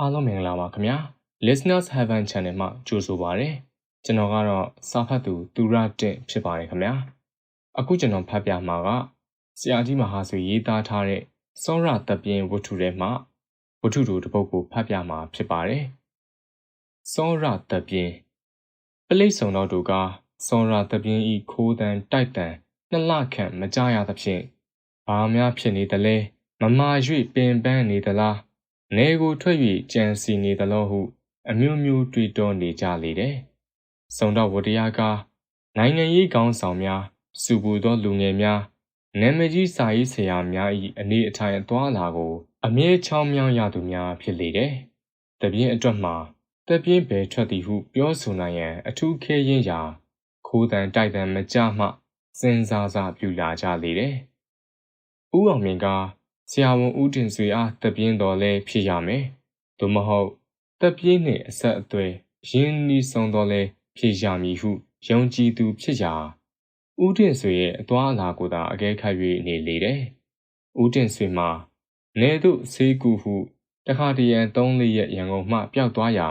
အားလုံးမင်္ဂလာပါခင်ဗျာ Listeners Heaven Channel မှာကြိုဆိုပါရစေကျွန်တော်ကတော့စာဖတ်သူသူရတင့်ဖြစ်ပါတယ်ခင်ဗျာအခုကျွန်တော်ဖတ်ပြမှာကဆရာကြီးမဟာဆွေရေးသားထားတဲ့စောရတပ်ပြင်းဝတ္ထုထဲမှာဝတ္ထုတူတစ်ပုဒ်ကိုဖတ်ပြမှာဖြစ်ပါတယ်စောရတပ်ပြင်းပလိတ်ဆောင်တော်တို့ကစောရတပ်ပြင်းဤခိုးတန်တိုက်တန်နှစ်လခန့်မကြရသဖြင့်ဘာများဖြစ်နေသလဲမမာ၍ပင်ပန်းနေသလား နေကိုထွက်၍ကြံစီနေသလိုဟု အမျိုးမျိုးတွေးတောနေကြလေတယ်။စုံတော့ဝတရားကနိုင်ငံရေးကောင်းဆောင်များစုပူသောလူငယ်များနာမည်ကြီးစာရေးဆရာများ၏အနေအထိုင်အသွားလာကို အမြဲချောင်းမြောင်းရသူများဖြစ်လေတယ်။တပြင်းအတွက်မှာတပြင်းပဲထွက်သည်ဟုပြောဆိုနိုင်ရန်အထူးခဲရင်ရာခိုးတန်တိုက်တန်မကြမှစဉ်းစားစားပြုလာကြလေတယ်။ဦးအောင်မြင့်က ဆရာဝန်ဦးတင်ဆွေအားတပြင်းတော်လဲဖြစ်ရမယ်။သို့မဟုတ်တပြင်းနှင့်အဆက်အသွယ်ရင်းနှီးဆုံးတော်လဲဖြစ်ရမည်ဟုယုံကြည်သူဖြစ်ရာဦးတင်ဆွေရဲ့အသွားအလာကိုသာအကဲခတ်၍နေလေတယ်။ဦးတင်ဆွေမှာနေသို့ဆေးကူဟုတခါတရံ၃လေးရက်ရန်ကုန်မှပျောက်သွားရာ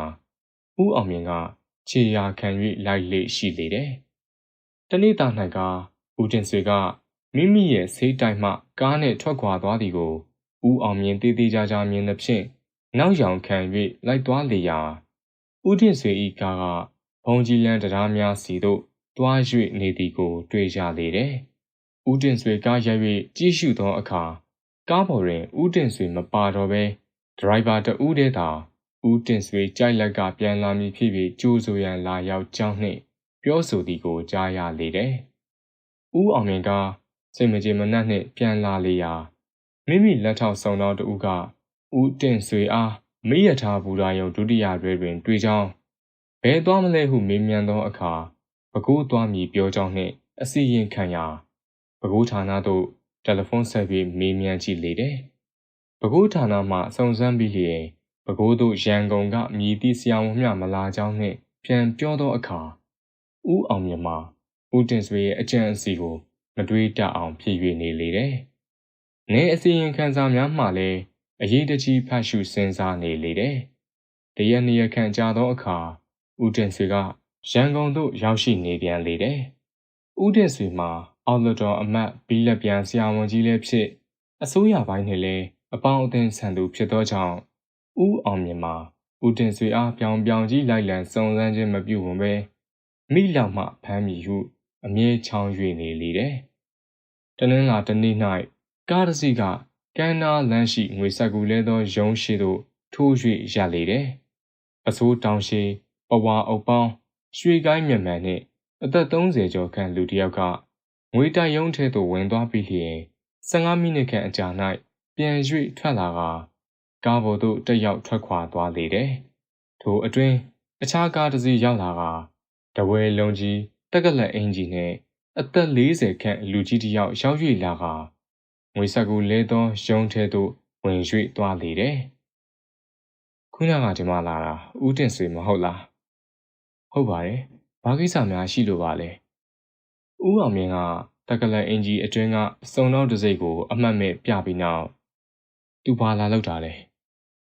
ဦးအောင်မြင့်ကခြေရာခံ၍လိုက်လေရှိလေတယ်။တနေ့တာ၌ကဦးတင်ဆွေက မိမိရဲ့ဆေးတိုင်မှကားနဲ့ထွက်ခွာသွားသည်ကိုဦးအောင်မြင်တည်တည်ကြကြမြင်သဖြင့်နောက်ယောင်ခံ၍လိုက်သွားလေရာဦးတင်ဆွေ၏ကားကဘုံကြီးလန်းတရားများစီသို့တွား၍နေသည်ကို တွေ့ကြလေတယ်။ဦးတင်ဆွေကားရိုက်၍ကြည့်ရှုသောအခါကားပေါ်တွင်ဦးတင်ဆွေမပါတော့ဘဲဒရိုင်ဘာတဦးတည်းသာဦးတင်ဆွေကြိုက်လက်ကပြန်လာမည်ဖြစ်ပြီးကြိုးဆိုရန်လာရောက်ကြောင်းနှင့် ပြောဆိုသည်ကိုကြားရလေတယ်။ဦးအောင်မြင်က စိတ်မကြေမနက်နှင့်ပြန်လာလေရာမိမိလက်ထောက်ဆောင်တော်တူကဦးတင်ဆွေအားမိရထားဘူရာယုံဒုတိယတွဲတွင် တွေ့ကြောင်းဘယ်သွားမလဲဟုမေးမြန်းသောအခါပဲခူးသွားမည်ပြောကြောင်းနှင့်အစီရင်ခံရာပဲခူးဌာနသို့တယ်လီဖုန်းဆက်ပြီးမေးမြန်းကြည့်လေတယ်။ပဲခူးဌာနမှစုံစမ်းပြီးလျင်ပဲခူးသို့ရန်ကုန်ကမြည်သည့်ဆရာဝန်မျှမလာကြောင်းနှင့်ပြန်ပြောသောအခါဦးအောင်မြတ်မှာဦးတင်ဆွေရဲ့အကြံအစီကို မတွေးတအောင်ဖြစ်၍နေလေတယ်။နေအစီရင်ခံစာများမှလည်းအရေးတကြီးဖတ်ရှုစဉ်းစားနေလေတယ်။တရက်နှစ်ရက်ခန့်ကြာသောအခါဦးတင်ဆွေကရန်ကုန်သို့ရောက်ရှိနေပြန်လေတယ်။ဦးတင်ဆွေမှာအောက်လွှတ်တော်အမတ်ဘီလက်ပြန်ဆရာဝန်ကြီးလည်းဖြစ်အစိုးရပိုင်းနဲ့လည်းအပေါင်းအသင်းဆန်သူဖြစ်သောကြောင့်ဦးအောင်မြင်မှာဦးတင်ဆွေအားပြောင်ပြောင်ကြီးလိုက်လံစုံစမ်းခြင်းမပြုဝင်ပဲမိလောက်မှဖမ်းမိဟု အမြဲချောင်း၍နေလေတယ်။တနင်္လာတနေ့၌ကားတစ်စီးကကန်းနာလမ်းရှိငွေဆက်ကူလဲသောရုံးရှိသို့ထိုး၍ရလေတယ်။အစိုးတောင်ရှိပဝါအုပ်ပေါင်းရွှေကိုင်းမြမှန်နှင့်အသက်30ကျော်ခန့်လူတစ်ယောက်ကငွေတိုက်ရုံးထဲသို့ဝင်သွားပြီးလျင်15မိနစ်ခန့်အကြာ၌ပြန်၍ထွက်လာကကားပေါ်သို့တက်ရောက်ထွက်ခွာသွားလေတယ်။ထိုအတွင်းအခြားကားတစ်စီးရောက်လာကတဝဲလုံးကြီး တက်ကလက်အင်ဂျီနှင့်အသက်40ခန့်လူကြီးတစ်ယောက်ရောက်၍လာကငွေဆက်ကူလဲသောရုံးထဲသို့ဝင်၍သွားလေတယ်။ခုနကဒီမှာလာတာဦးတင်ဆွေမဟုတ်လား။ဟုတ်ပါတယ်။ဘာကိစ္စများရှိလို့ပါလဲ။ဦးအောင်မြင့်ကတက်ကလက်အင်ဂျီအတွင်းကစုံတော့တစိမ့်ကို အမှတ်မဲ့ပြပြီးနောက်သူဘာလာလောက်တာလဲ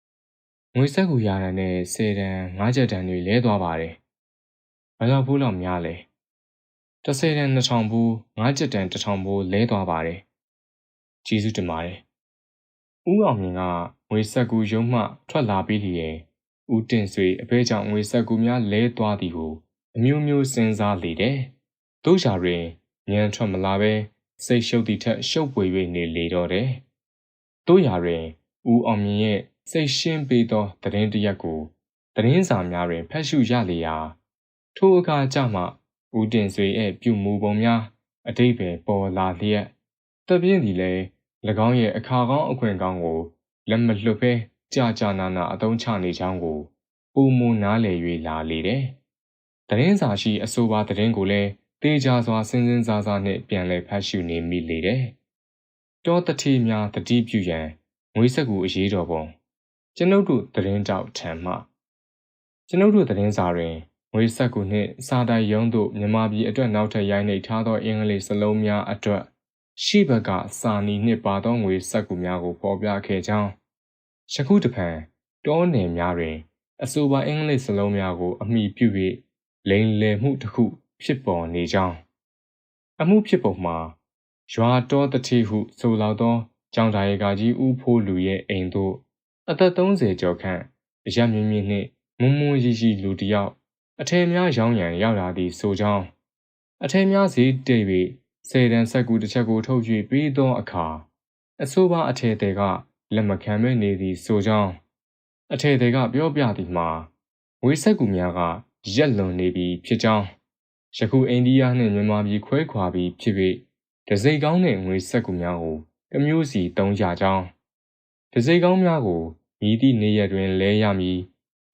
။ငွေဆက်ကူရတဲ့နဲ့10တန်5ချက်တန်တွေလဲသွားပါတယ်။ဘယ်လောက်ဘူးလောက်များလဲ။ 30တန်2000ဘူး5ချက်တန်1000ဘူးလဲသွားပါတယ်။ကျေးဇူးတင်ပါတယ်။ဦးအောင်မြင့်ကငွေဆက်ကူရုံးမှထွက်လာပြီးလျင်ဦးတင်ဆွေအဖေကြောင့်ငွေဆက်ကူများလဲသွားသည်ဟုအမျိုးမျိုးစဉ်းစားလေတယ်။တို့ရှာတွင်ညံထွက်မလာပဲစိတ်ရှုပ်သည့်ထက်ရှုပ်ပွေ၍နေလေတော့တယ်။တို့ရာတွင်ဦးအောင်မြင့်ရဲ့စိတ်ရှင်းပေးသောသတင်းတရက်ကိုသတင်းစာများတွင်ဖတ်ရှုရလေရာထိုအခါကျမှ ဦးတင်ဆွေရဲ့ပြုမူပုံများအတိတ်ပဲပေါ်လာလျက်တပြင်းသည်လည်း၎င်းရဲ့အခါကောင်းအခွင့်ကောင်းကိုလက်မလွတ်ဘဲကြာကြာနာနာအသုံးချနေကြောင်းကိုပုံမနားလည်၍လာလေတယ်။သတင်းစာရှိအဆိုပါသတင်းကိုလည်းတေချာစွာစဉ်းစဉ်းစားစားနှင့်ပြန်လည်ဖတ်ရှုနေမိလေတယ်။တောတတိများတတိပြုရန်ငွေဆက်ကူအရေးတော်ပုံကျွန်ုပ်တို့သတင်းတောက်ထံမှကျွန်ုပ်တို့သတင်းစာတွင် ငွေဆက်ကူနှင့်စာတိုင်ရုံးသို့မြန်မာပြည်အတွက်နောက်ထပ်ရိုင်းနှိပ်ထားသောအင်္ဂလိပ်စလုံးများအတွက်ရှိဘက်ကစာနီနှင့်ပါသောငွေဆက်ကူများကိုပေါ်ပြခဲ့ကြောင်းယခုတဖန်တောနယ်များတွင် အဆိုပါအင်္ဂလိပ်စလုံးများကို အမိပြု၍လိန်လည်မှုတစ်ခု ဖြစ်ပေါ်နေကြောင်းအမှုဖြစ်ပုံမှာရွာတော်တတိဟု ဆိုလောက်သောကျောင်းသားရေကကြီးဦးဖိုးလူရဲ့အိမ်သို့အသက်30ကျော်ခန့်အရမြင့်မြင့်နှင့်မွန်းမွန်းရီရီလူတစ်ယောက် အထည်များရောင်းရန်ရောက်လာသည့်ဆိုကြောင်းအထည်များဈေးတည်၍ဆယ်တန်းဆက်ကူတစ်ချက်ကိုထုတ်၍ပြီးသောအခါအဆိုပါအထည်တွေကလက်မခံမဲ့နေသည်ဆိုကြောင်းအထည်တွေကပြောပြသည်မှာဝေးဆက်ကူများကရက်လွန်နေပြီဖြစ်ကြောင်းယခုအိန္ဒိယနှင့်မြန်မာပြည်ခွဲခွာပြီးဖြစ်၍ဒစိကောင်းနှင့်ငွေဆက်ကူများကိုတမျိုးစီတုံးကြကြောင်းဒစိကောင်းများကိုမြည်သည့်နေရတွင်လဲရမည်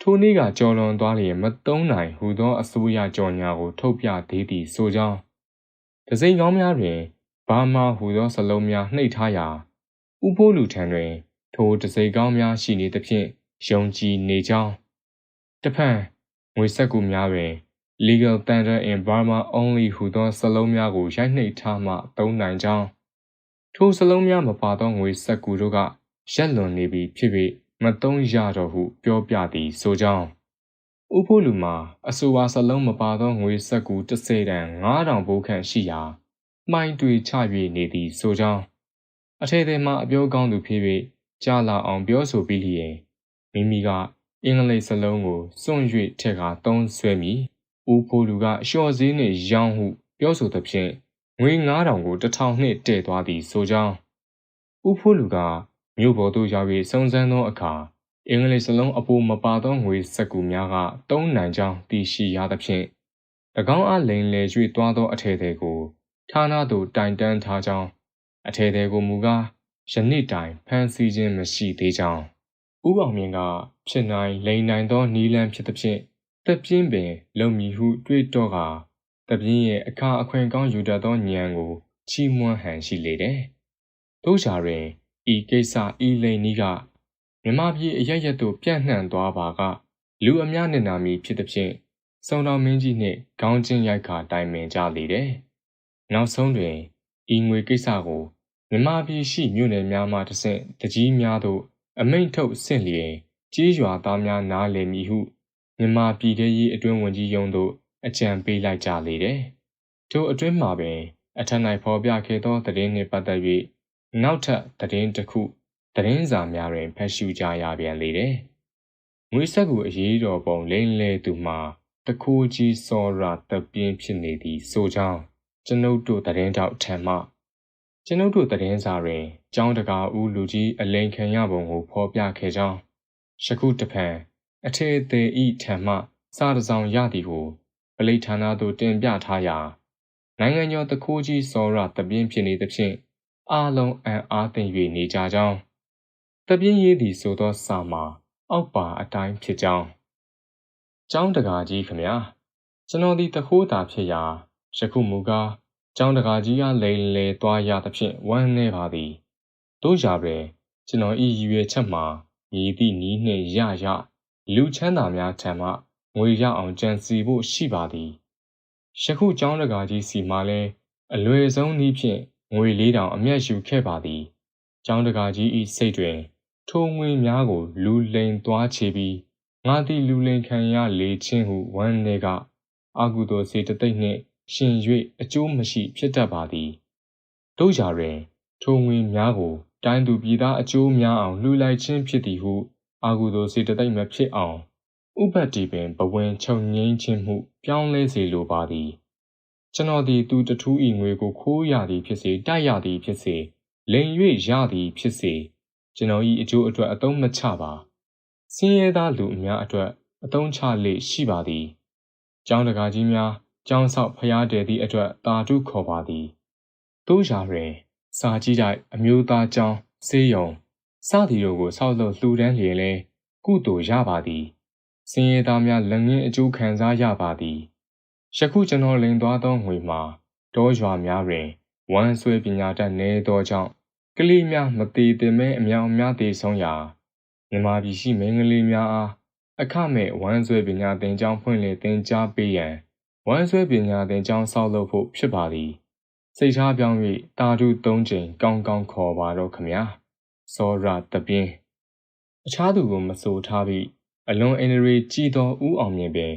ထိုနေ့ကကြော်လွန်သွားလျင်မသုံးနိုင်ဟူသောအစိုးရကြော်ညာကို ထုတ်ပြသေးသည်ဆိုကြောင်းဒစိကောင်းများတွင်ဘာမာဟူသောစလုံးများနှိပ်ထားရာဥဖိုးလူထံတွင် ထိုဒစိကောင်းများရှိနေသဖြင့်ယုံကြည်နေကြောင်းတဖန်ငွေဆက်ကူများတွင် legal tender in Burma only ဟူသောစလုံးများကိုရိုက်နှိပ်ထားမှသုံးနိုင်ကြောင်းထိုစလုံးများမပါသောငွေဆက်ကူတို့ကရက်လွန်နေပြီဖြစ်၍ မသုံးရတော့ဟုပြောပြသည်ဆိုကြောင်းဥဖို့လူမှာအဆိုပါစလုံးမပါသောငွေဆက်ကူတစ်စေတန်9000ဘိုးခန့်ရှိရာမှိုင်းတွေချ၍နေသည်ဆိုကြောင်းအထေသေးမှအပြောကောင်းသူဖြစ်၍ကြားလာအောင်ပြောဆိုပြီးလျင်မိမိကအင်္ဂလိပ်စလုံးကိုစွန့်၍ထက်ကသုံးဆွဲမိဦးဖိုးလူကလျှော့စည်းနှင့်ရောင်းဟုပြောဆိုသဖြင့်ငွေ9000ကို1000နှင့်တည့်သွားသည်ဆိုကြောင်းဦးဖိုးလူက မြို့ပေါ်သို့ရောက်၍စုံစမ်းသောအခါအင်္ဂလိပ်စလုံးအပိုမပါသောငွေစက်ကူများကသုံးနိုင်ကြောင်းသိရှိရသဖြင့်၎င်းအားလိန်လေ၍တွားသောအထည်တွေကိုဌာနသို့တိုင်တန်းထားကြောင်းအထည်တွေကိုမူကားယနေ့တိုင်ဖမ်းဆီးခြင်းမရှိသေးကြောင်းဥပောင်မြင့်ကဖြစ်နိုင်လိန်နိုင်သောနီလန်းဖြစ်သဖြင့်တပ်ပြင်းပင်လုံမီဟုတွေးတော့ကတပ်ပြင်းရဲ့အခါအခွင့်ကောင်းယူတတ်သောဉာဏ်ကိုချီးမွမ်းဟန်ရှိလေတယ်။တို့ချာတွင် ဤကိစ္စဤလိန်နီးကမြမပြည်အရရက်သို့ပြန့်နှံ့သွားပါကလူအများနှင့်နာမည်ဖြစ်သဖြင့်စုံတော်မင်းကြီးနှင့်ခေါင်းချင်းရိုက်ခါတိုင်ပင်ကြလေတယ်။နောက်ဆုံးတွင်ဤငွေကိစ္စကိုမြမပြည်ရှိမြို့နယ်များမှတဆင့်တကြီးများသို့အမိန့်ထုတ်ဆင့်လျင်ကြီးရွာသားများနားလည်မည်ဟုမြန်မာပြည်ထရေးအတွင်းဝန်ကြီးယုံတို့အကြံပေးလိုက်ကြလေတယ်။ထိုအတွင်းမှာပင်အထက်၌ဖော်ပြခဲ့သောသတင်းနှင့်ပတ်သက်၍ နောက်ထပ်သတင်းတစ်ခုသတင်းစာများတွင်ဖတ်ရှုကြရပြန်လေတယ်။ငွေဆက်ကူအရေးတော်ပုံလိမ့်လဲသူမှာတခိုးကြီးစောရာတပြင်းဖြစ်နေသည်ဆိုကြောင်းကျွန်ုပ်တို့သတင်းတောက်ထံမှကျွန်ုပ်တို့သတင်းစာတွင်ကျောင်းတကာဦးလူကြီးအလိန်ခံရပုံကိုဖော်ပြခဲ့ကြောင်းယခုတဖန်အထေသေးဤထံမှစာတစောင်ရသည်ကိုပလိဌာနသို့တင်ပြထားရာနိုင်ငံကျော်တခိုးကြီးစောရတပြင်းဖြစ်နေသဖြင့် အားလုံးအံ့အားသင့်၍နေကြကြောင်းတပြင်းရေးသည်ဆိုသောစာမှာအောက်ပါအတိုင်းဖြစ်ကြောင်းကျောင်းတကာကြီးခမညာကျွန်တော်ဒီတခိုးတာဖြစ်ရာယခုမူကားကျောင်းတကာကြီးကလိန်လေသွားရသဖြင့်ဝမ်းနေပါသည်တို့ရာပဲကျွန်တော်ဤရည်ရွယ်ချက်မှာမြည်သည့်နီးနှင့်ရရလူချမ်းသာများထံမှငွေရအောင်ကြံစီဖို့ရှိပါသည်ယခုကျောင်းတကာကြီးစီမှာလဲအလွယ်ဆုံးနည်းဖြင့် ငွေလေးတောင်အမျက်ယူခဲ့ပါသည်ကျောင်းတကာကြီးဤစိတ်တွင် ထိုငွေများကို လူလိန်သွားချေပြီးငါသည်လူလိန်ခံရလေချင်းဟုဝမ်းနေကအကုသိုလ်စေတသိက်နှင့်ရှင်၍အကျိုးမရှိဖြစ်တတ်ပါသည်တို့ရာတွင် ထိုငွေများကို တိုင်းသူပြည်သားအကျိုးများအောင်လှူလိုက်ခြင်းဖြစ်သည်ဟုအာဟုသောစေတသိက်မဖြစ်အောင်ဥပတ်တီပင်ဘဝင်ချုပ်ငိမ့်ခြင်းမှု ပြောင်းလဲစေလိုပါသည် ကျွန်တော်သည်သူတထူးဤငွေကိုခိုးရသည်ဖြစ်စေတိုက်ရသည်ဖြစ်စေလိန်၍ရသည်ဖြစ်စေကျွန်တော်ဤအကျိုးအတွက်အသုံးမချပါစင်းရဲသားလူအများအတွက်အသုံးချလေရှိပါသည်ကျောင်းတကာကြီးများကျောင်းဆောက်ဖျားတယ်သည့်အတွက်တာတုခေါ်ပါသည်တို့ရာတွင် စာကြည့်တိုက်အမျိုးသားကျောင်းစေးရုံစသည်တို့ကိုဆောက်လုပ်လှူဒန်းလျင်လဲကုသိုလ်ရပါသည်စင်ရသားများလက်ငင်းအကျိုးခံစားရပါသည် ယခုကျွန်တော်လိန်သွားသောငွေမှာတောရွာများတွင်ဝမ်းဆွဲပညာတတ်နေသောကြောင့်ကလေးများမသေးသင့်မဲအမြောင်များသေးဆုံးရာမြမပြည်ရှိမိန်းကလေးများအားအခမဲ့ဝမ်းဆွဲပညာသင်ကျောင်းဖွင့်လှစ်သင်ကြားပေးရန်ဝမ်းဆွဲပညာသင်ကျောင်းဆောက်လုပ်ဖို့ဖြစ်ပါသည်စိတ်ထားပြောင်း၍တာဓု၃ချိန်ကောင်းကောင်းခေါ်ပါတော့ခမညာစောရတပြင်းအခြားသူကိုမဆိုထားပြီးအလွန်အင်ရီကြီးသောဥအောင်မြင်ပင်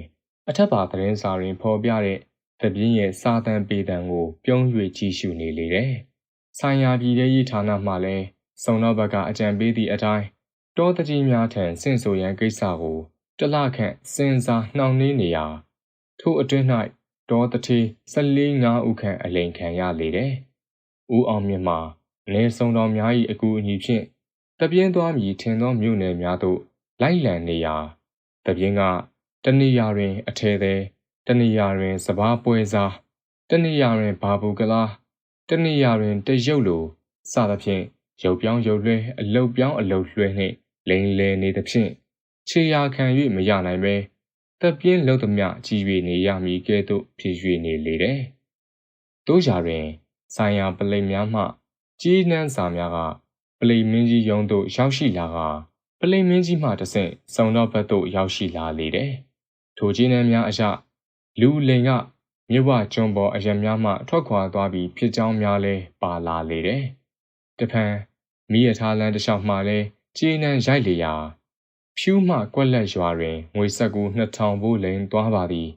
အထက်ပါသတင်းစာတွင်ဖော်ပြတဲ့တပြင်းရဲ့စာတန်ပေတံကိုပြုံး၍ကြည့်ရှုနေလေတယ်။ဆိုင်ရာပြည်ရေးဌာနမှလည်းစုံတော့ဘက်ကအကြံပေးသည့်အတိုင်းတောတကြီးများထံဆင့်ဆိုရန်ကိစ္စကိုတလခန့်စဉ်းစားနှောင့်နှေးနေရာထို့အတွင်း၌တောတတိ14 5ဦးခန့်အလိန်ခံရလေတယ်။ဦးအောင်မြင့်မှာနေဆုံတော်များ၏အကူအညီဖြင့်တပြင်းသွားမည်ထင်သောမြို့နယ်များသို့လိုက်လံနေရာတပြင်းက တဏီယာတွင် အထဲသေးတဏီယာတွင်စပားပွဲစားတဏီယာတွင်ဘာဘူးကလားတဏီယာတွင်တရုပ်လိုစသဖြင့်ရုပ်ပြောင်းရုပ်လွှဲအလုတ်ပြောင်းအလုတ်လွှဲနှင့်လိန်လေနေသဖြင့်ခြေရာခံ၍မရနိုင်ပဲတပ်ပြင်းလုံးသမျှကြီး၍နေရမည်ကဲ့သို့ဖြစ်၍နေလေတယ်။တို့ရာတွင်ဆိုင်ရာပလိမ်များမှကြီးနှန်းစာများကပလိမ်မင်းကြီးရုံးသို့ရောက်ရှိလာကပလိမ်မင်းကြီးမှတဆင့်စုံတော့ဘက်သို့ရောက်ရှိလာလေတယ်။ ထိုကြီးနှန်းများအရလူလိန်ကမြဝကျွန်းပေါ်အရများမှထွက်ခွာသွားပြီးဖြစ်ကြောင်းများလဲပါလာလေတယ်။တဖန်မိရထားလန်းတစ်လျှောက်မှလည်းကြီးနှန်းရိုက်လေရာဖြူးမှကွက်လက်ရွာတွင်ငွေဆက်ကူ2000ဘိုးလိန်သွားပါသည်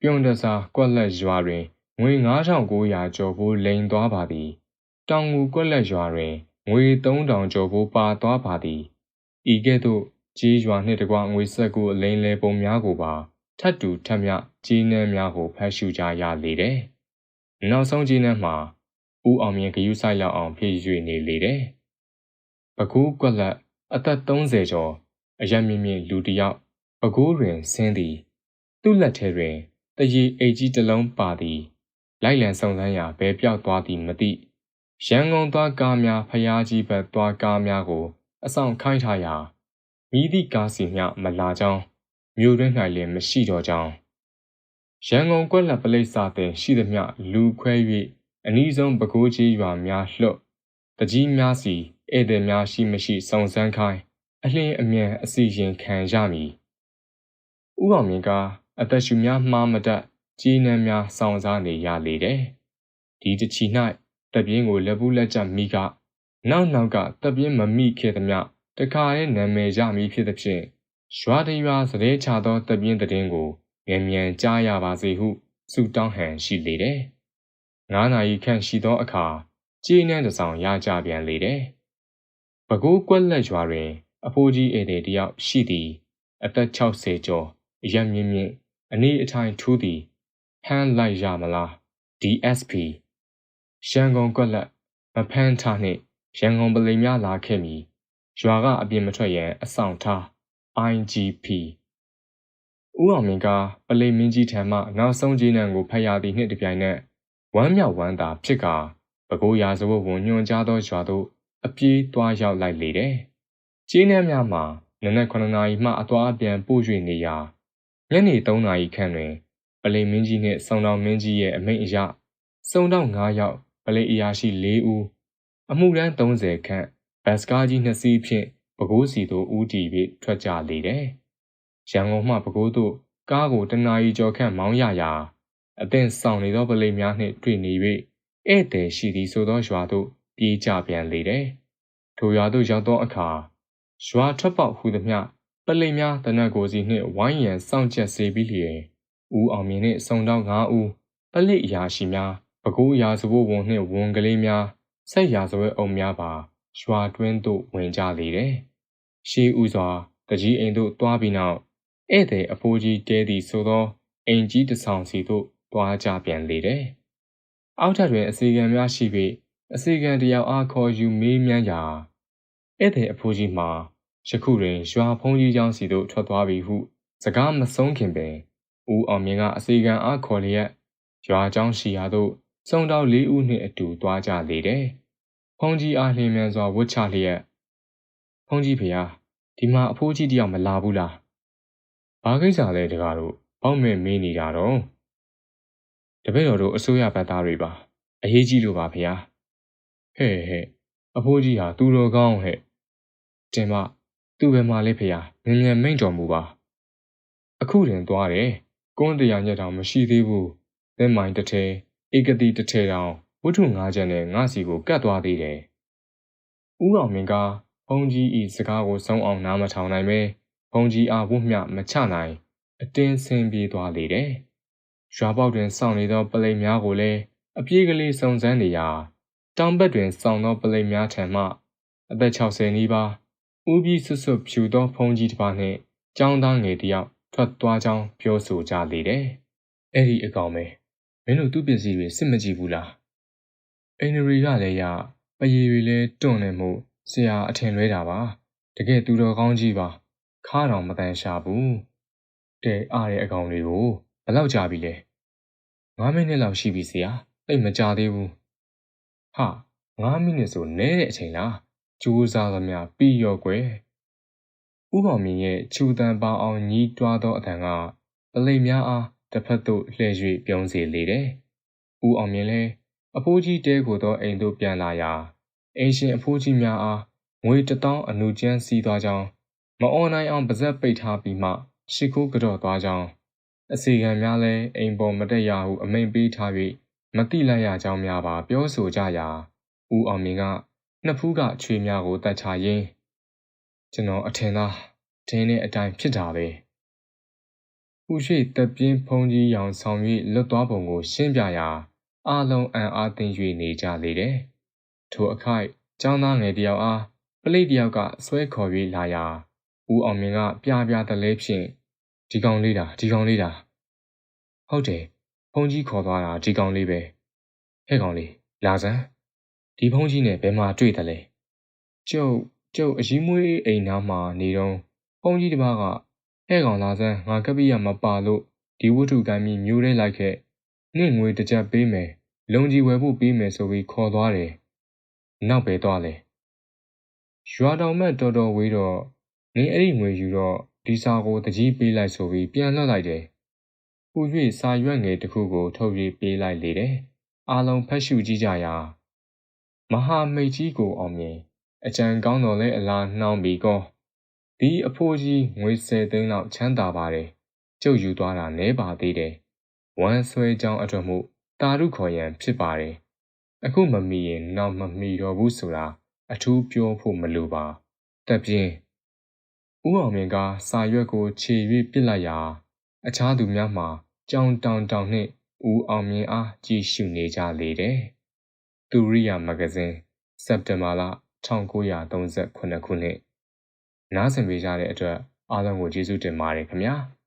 ပြုံးတစားကွက်လက်ရွာတွင်ငွေ9900ကျော်ဘိုးလိန်သွားပါသည်တောင်ငူကွက်လက်ရွာတွင်ငွေ3000ကျော်ဘိုးပါသွားပါသည်ဤကဲ့သို့ကြီးရွာနှင့်တကွငွေဆက်ကူအလိန်လဲပုံများကိုပါ ထတ်တူထက်မြကြီးနှန်းများကိုဖတ်ရှုကြရလေတယ်နောက်ဆုံးကြီးနှန်းမှာဦးအောင်မြင်ဂယုဆိုင်လောက်အောင်ဖြည့်၍နေလေတယ်ပကူးကွက်လက်အသက်30ကျော်အယက်မြင့်မြင့်လူတစ်ယောက်ပကိုးတွင်ဆင်းသည်သူ့လက်ထဲတွင်တရီအိတ်ကြီးတစ်လုံးပါသည်လိုက်လံစုံစမ်းရာဘဲပြောက်သွားသည်မသိရန်ကုန်သွားကားများဖျားကြီးဘက်သွားကားများကို အဆောင်ခိုင်းထားရာမိသည့်ကားစီမျှမလာကြောင်း မြို့တွင်၌လည်းမရှိတော့ကြောင်းရန်ကုန်ကွက်လက်ပလိတ်စာတင်ရှိသမျှလူခွဲ၍အနီးဆုံးပကိုးကြီးရွာများလှုပ်တကြီးများစီဧည့်သည်များရှိမရှိစုံစမ်းခိုင်းအလင်းအမြန်အစီရင်ခံရမည်ဥအောင်မြင့်ကအသက်ရှူများမှားမတတ်ကြီးနှံများစောင့်စားနေရလေတယ်ဒီတချီ၌တပြင်းကိုလက်ဘူးလက်ကျမိကနောက်နောက်ကတပြင်းမမိခဲ့သမျှတခါရဲ့နာမည်ရမည်ဖြစ်သဖြင့် ရွာတရွာစတဲ့ချသောတပြင်းတည်င်းကိုမြန်မြန်ကြားရပါစေဟုဆုတောင်းဟန်ရှိလေတယ်။ငါးနာရီခန့်ရှိသောအခါကြေးနှံတစ်ဆောင်ရကြပြန်လေတယ်။ပဲခူးကွက်လက်ရွာတွင် အဖိုးကြီးဧည့်သည်တယောက်ရှိသည်အသက်60ကျော်အရက်မြင့်မြင့်အနေအထိုင်ထူးသည်ဖမ်းလိုက်ရမလား DSP ရန်ကုန်ကွက်လက်မဖမ်းထားနှင့်ရန်ကုန်ပလိမ်များလာခဲ့မည်ရွာကအပြင်မထွက်ရန်အဆောင်ထား IGP ဦးအောင်မင်းကပလိမ်မင်းကြီးထံမှနောက်ဆုံးကြီးနံကိုဖတ်ရသည့်နှစ်တပြိုင်နက်ဝမ်းမြောက်ဝမ်းသာဖြစ်ကာပဲခူးရာဇဝတ်ဝန်ညွှန်ကြားသောရွာသို့အပြေးသွားရောက်လိုက်လေတယ်ကျေးနှမ်းများမှာနနက်9နာရီမှအသွားအပြန်ပို့၍နေရာညနေ3နာရီခန့်တွင်ပလိမင်းကြီးနှင့်စုံတော်မင်းကြီးရဲ့အမိန့်အရစုံတော်9ယောက်ပလိအရာရှိ4ဦးအမှုရန်30ခန့်ဘတ်စကားကြီး2စီးဖြင့် ပဲခူးစီသို့ဦးတည်ပြီးထွက်ကြလေတယ်။ရန်ကုန်မှပဲခူးသို့ကားကိုတနာရီကျော်ခန့်မောင်းရရာအသင်ဆောင်နေသောပလိများနှင့်တွေ့နေ၍ဧည့်သည်ရှိသည်ဆိုသောရွာသို့ပြေးကြပြန်လေတယ်။ထိုရွာသို့ရောက်သောအခါရွာထွက်ပေါက်ဟူသည်မျှပလိမ်များတနတ်ကိုစီနှင့်ဝိုင်းရန်စောင့်ချက်စေပြီးလျင်ဦးအောင်မြင်နှင့်စုံတောင်း၅ဦးပလိအရာရှိများပကူးရာဇဝတ်ဝန်နှင့်ဝန်ကလေးများဆက်ရာဇဝတ်အုံများပါရွာတွင်းသို့ဝင်ကြလေတယ်။ ရှေးဥစွာတကြီးအိမ်သို့သွားပြီးနောက်ဧည့်သည်အဖိုးကြီးတဲသည်ဆိုသောအိမ်ကြီးတစ်ဆောင်စီသို့သွားကြပြန်လေတယ်။အောက်ထပ်တွင်အစီကံများရှိ၍အစီကံတယောက်အားခေါ်ယူမေးမြန်းရာဧည့်သည်အဖိုးကြီးမှာယခုတွင်ရွာဖုံးကြီးကျောင်းစီသို့ထွက်သွားပြီဟုစကားမဆုံးခင်ပင်ဦးအောင်မြင်ကအစီကံအားခေါ်လျက်ရွာကျောင်းရှိရာသို့စုံတော်လေးဦးနှင့်အတူသွားကြလေတယ်။ဖုံးကြီးအားလျင်မြန်စွာဝတ်ချလျက် ဖုံးကြီးဖေဟာဒီမှာအဖိုးကြီးတယောက်မလာဘူးလား။ဘာကိစ္စလဲတကားတို့ပေါက်မဲ့မေးနေတာတော့တပည့်တော်တို့အစိုးရဘက်သားတွေပါအရေးကြီးလို့ပါဖေဟာဟဲ့ဟဲ့အဖိုးကြီးဟာသူတော်ကောင်းဟဲ့တင်မသူ့ဘယ်မှာလဲဖေဟာငငယ်မိန်တော်မူပါအခုတင်သွားတယ်ကွန်းတရားညက်တောင်မရှိသေးဘူးသင်မိုင်တစ်ထဲဧကတိတစ်ထဲတောင်ဝတ္ထု၅ချက်နဲ့ငါစီကိုကတ်သွားသေးတယ်ဦးအောင်မင်းက ဘုန်းကြီးဤစကားကိုဆုံးအောင်နားမထောင်နိုင်ပဲဘုန်းကြီးအားဝတ်မျှမချနိုင်အတင်းဆင်းပြေးသွားလေတယ်။ရွာပေါက်တွင်စောင့်နေသောပလိမ်များကိုလည်းအပြေးကလေးစုံစမ်းနေရာတောင်ဘက်တွင်စောင့်သောပလိမ်များထံမှအသက်60နီးပါးဦးပြီးဆွဆွဖြူသောဘုန်းကြီးတစ်ပါးနှင့်ចောင်းသားငယ်တစ်ယောက်ထွက်သွားကြောင်းပြောဆိုကြလေတယ်။အဲ့ဒီအကောင်ပဲမင်းတို့သူ့ပစ္စည်းတွေစစ်မကြည့်ဘူးလား။အိန္ဒရီကလည်းရပရီတွေလည်းတွန့်နေမှု ဆရာအထင်လွဲတာပါ။တကယ်သူတော်ကောင်းကြီးပါ။ခါတော်မတန်ရှာဘူး။တဲ့အားတဲ့အကောင်တွေကိုဘယ်လောက်ကြာပြီလဲ။9မိနစ်လောက်ရှိပြီဆရာ။တိတ်မကြသေးဘူး။ဟာ9မိနစ်ဆိုနဲတဲ့အချိန်လား။ကြိုးစားသမျှပြီးရော့ကွယ်။ဦးအောင်မြင့်ရဲ့ချူတန်ပေါအောင်ညီးတွားသောအတန်ကပလိတ်များအားတစ်ဖက်သို့လှည့်၍ပြုံးစေလေတယ်။ဦးအောင်မြင့်လည်းအဖိုးကြီးတဲကိုသောအိမ်သို့ပြန်လာရာ အိမ်ရှင်အဖိုးကြီးများအားငွေတထောင်အနုကျန်းစီးသွားကြောင်းမအွန်နိုင်အောင်ပါဇက်ပိတ်ထားပြီးမှရှ िख ိုးကြော့သွားကြောင်းအစီကံများလည်းအိမ်ပေါ်မတက်ရဟုအမိန်ပေးထား၍မတိလိုက်ရကြောင်းများပါပြောဆိုကြရာဦးအောင်မြင့်ကနှစ်ဖူးကချွေများကိုတတ်ချရင်းကျွန်တော်အထင်သားဒင်းနဲ့အတိုင်းဖြစ်တာပဲဥရှိတက်ပြင်းဖုံးကြီးရောင်ဆောင်၍လွတ်သွားပုံကိုရှင်းပြရာအလုံးအံ့အားသင့်၍နေကြလေတယ် ထိုအခိုက်ကျောင်းသားငယ်တယောက်အားပလိတ်တယောက်ကဆွဲခေါ်၍လာရာဦးအောင်မြင့်ကပြပြတလဲဖြင့်ဒီကောင်လေးတာဒီကောင်လေးတာဟုတ်တယ်ဖုန်ကြီးခေါ်သွားတာဒီကောင်လေးပဲဟဲ့ကောင်လေးလာစမ်းဒီဖုန်ကြီးနဲ့ဘယ်မှာတွေ့တယ်လဲကျုပ်ကျုပ်အကြီးမွေးအိမ်နားမှာနေတော့ဖုန်ကြီးတစ်ပါးကဟဲ့ကောင်လာစမ်းငါကပိယမပါလို့ဒီဝတ္ထုကမ်းပြီးမျိုးထဲလိုက်ခဲ့နှင့်ငွေတစ်ကြက်ပေးမယ်လုံကြီးဝယ်ဖို့ပေးမယ်ဆိုပြီးခေါ်သွားတယ် နောက်ပဲသွားလဲရွာတော်မက်တော်တော်ဝေးတော့နင်းအဲ့ဒီငွေယူတော့ဒီစာကိုတကြီးပေးလိုက်ဆိုပြီးပြန်လွှတ်လိုက်တယ်။ပူ၍စာရွက်ငယ်တစ်ခုကို ထုတ်ပြီးပေးလိုက်လေတယ်။အားလုံးဖတ်ရှုကြည့်ကြရာမဟာမိတ်ကြီးကိုအောင်မြင်အကြံကောင်းတော်လဲအလားနှောင်းပြီးကောဒီအဖိုးကြီးငွေ10သိန်းလောက်ချမ်းသာပါတယ်။ကျုပ်ယူသွားတာနဲပါသေးတယ်။ဝမ်းဆွဲကြောင်းအတွက်မှုတာရုခေါ်ရန်ဖြစ်ပါတယ်။ အခုမမီရင်နောက်မမီတော့ဘူးဆိုတာအထူးပြောဖို့မလိုပါ။တက်ပြင်းဦးအောင်မြင့်ကစာရွက်ကိုခြေ၍ပစ်လိုက်ရာအခြားသူများမှကြောင်တောင်တောင်နှင့်ဦးအောင်မြင့်အားကြည့်ရှုနေကြလေတယ်။သူရိယာမဂဇင်းစက်တင်ဘာလ1938ခုနှစ်နားဆင်ပေးကြတဲ့အတွက်အားလုံးကိုကျေးဇူးတင်ပါတယ်ခင်ဗျာ။